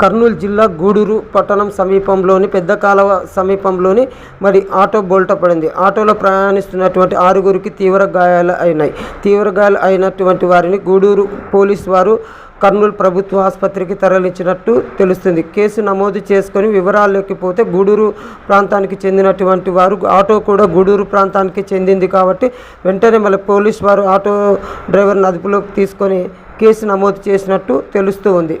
కర్నూలు జిల్లా గూడూరు పట్టణం సమీపంలోని పెద్ద కాలువ సమీపంలోని మరి ఆటో బోల్ట పడింది. ఆటోలో ప్రయాణిస్తున్నటువంటి ఆరుగురికి తీవ్ర గాయాలు అయినాయి. తీవ్ర గాయాలు అయినటువంటి వారిని గూడూరు పోలీస్ వారు కర్నూలు ప్రభుత్వ ఆసుపత్రికి తరలించినట్టు తెలుస్తుంది. కేసు నమోదు చేసుకొని వివరాల్లోకి పోతే గూడూరు ప్రాంతానికి చెందినటువంటి వారు ఆటో కూడా గూడూరు ప్రాంతానికి చెందింది కాబట్టి వెంటనే మళ్ళీ పోలీస్ వారు ఆటో డ్రైవర్ని అదుపులోకి తీసుకొని కేసు నమోదు చేసినట్టు తెలుస్తూ ఉంది.